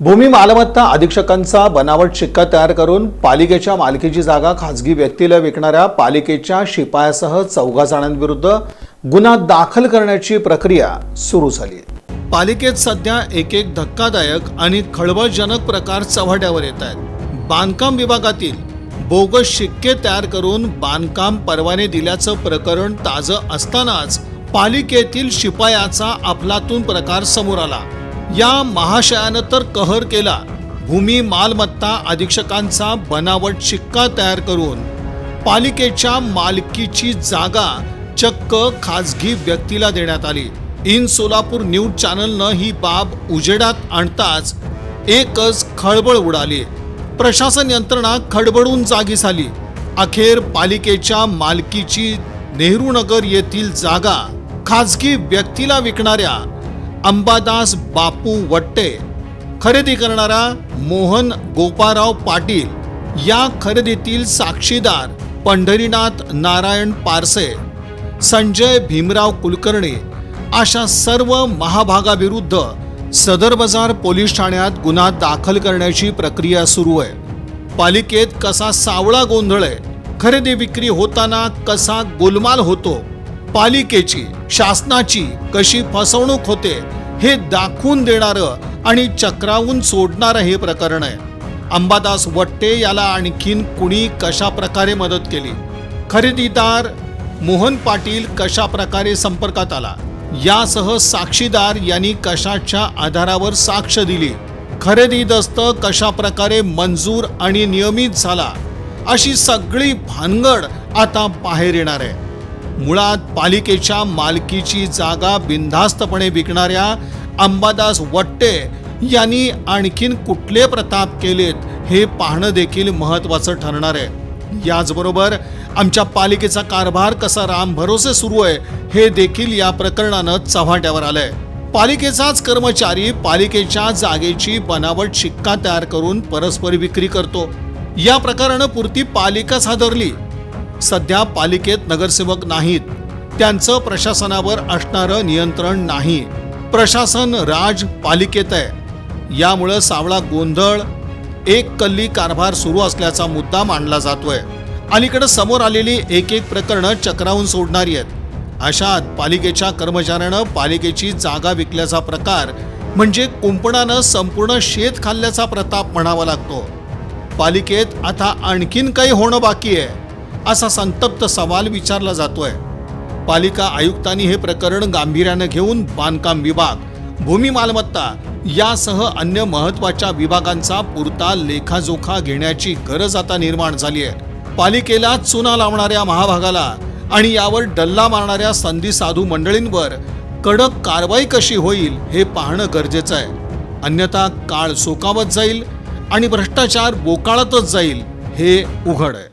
भूमी मालमत्ता अधीक्षकांचा बनावट शिक्का तयार करून पालिकेच्या मालकीची जागा खाजगी व्यक्तीला विकणाऱ्या पालिकेच्या शिपायासह चौघा जणांविरुद्ध गुन्हा दाखल करण्याची प्रक्रिया सुरू झाली आहे. पालिकेत सध्या एक एक धक्कादायक आणि खळबळजनक प्रकार चव्हाट्यावर येत आहेत बांधकाम विभागातील बोगस शिक्के तयार करून बांधकाम परवाने दिल्याचं प्रकरण ताजं असतानाच पालिकेतील शिपायाचा अफलातून प्रकार समोर आला या महाशयानं तर कहर केला. भूमी मालमत्ता अधीक्षकांचा बनावट शिक्का तयार करून पालिकेच्या मालकीची जागा चक्क खाजगी व्यक्तीला देण्यात आली. इन सोलापूर न्यूज चॅनलनं ही बाब उजेडात आणताच एकच खळबळ उडाली. प्रशासन यंत्रणा खडबडून जागी झाली. अखेर पालिकेच्या मालकीची नेहरू नगर येथील जागा खाजगी व्यक्तीला विकणाऱ्या अंबादास बापू वट्टे खरेदी करणारा मोहन गोपाराव पाटील या खरेदीतील साक्षीदार पंढरीनाथ नारायण पारसे संजय भीमराव कुलकर्णी अशा सर्व महाभागाविरुद्ध सदर बाजार पोलीस ठाण्यात गुन्हा दाखल करण्याची प्रक्रिया सुरू आहे. पालिकेत कसा सावळा गोंधळ आहे खरेदी विक्री होताना कसा गोलमाल होतो पालिकेची शासनाची कशी फसवणूक होते हे दाखवून देणारं आणि चक्रावून सोडणारं हे प्रकरण आहे. अंबादास वट्टे याला आणखीन कुणी कशा प्रकारे मदत केली? खरेदीदार मोहन पाटील कशा प्रकारे संपर्कात आला? यासह साक्षीदार यांनी कशाच्या आधारावर साक्ष दिली? खरेदी दस्त कशा प्रकारे मंजूर आणि नियमित झाला? अशी सगळी भानगड आता बाहेर येणार आहे. मुळात पालिकेच्या मालकीची जागा बिनधास्तपणे विकणाऱ्या अंबादास वट्टे यांनी आणखीन कुठले प्रताप केलेत हे पाहणं देखील महत्वाचं ठरणार आहे. याचबरोबर आमच्या पालिकेचा कारभार कसा राम भरोसे सुरू आहे हे देखील या प्रकरणानं चव्हाट्यावर आलंय. पालिकेचाच कर्मचारी पालिकेच्या जागेची बनावट शिक्का तयार करून परस्पर विक्री करतो. या प्रकारानं पुरती पालिकाच हादरली. सध्या पालिकेत नगरसेवक नाहीत. त्यांचं प्रशासनावर असणारं नियंत्रण नाही. प्रशासन राज पालिकेत आहे. यामुळं सावळा गोंधळ एक कल्ली कारभार सुरू असल्याचा मुद्दा मांडला जातोय. अलीकडे समोर आलेली एक एक प्रकरणं चक्रावून सोडणारी आहेत. अशात पालिकेच्या कर्मचाऱ्यानं पालिकेची जागा विकल्याचा प्रकार म्हणजे कुंपणानं संपूर्ण शेत खाल्ल्याचा प्रताप म्हणावा लागतो. पालिकेत आता आणखीन काही होणं बाकी आहे. असा संतप्त सवाल विचारला जातोय. पालिका आयुक्तांनी हे प्रकरण गांभीर्यानं घेऊन बांधकाम विभाग भूमी मालमत्ता यासह अन्य महत्त्वाच्या विभागांचा पुरता लेखाजोखा घेण्याची गरज आता निर्माण झाली आहे. पालिकेला चुना लावणाऱ्या महाभागाला आणि यावर डल्ला मारणाऱ्या संधी साधू मंडळींवर कडक कारवाई कशी होईल हे पाहणं गरजेचं आहे. अन्यथा काळ सोकावत जाईल आणि भ्रष्टाचार बोकाळतच जाईल हे उघड आहे.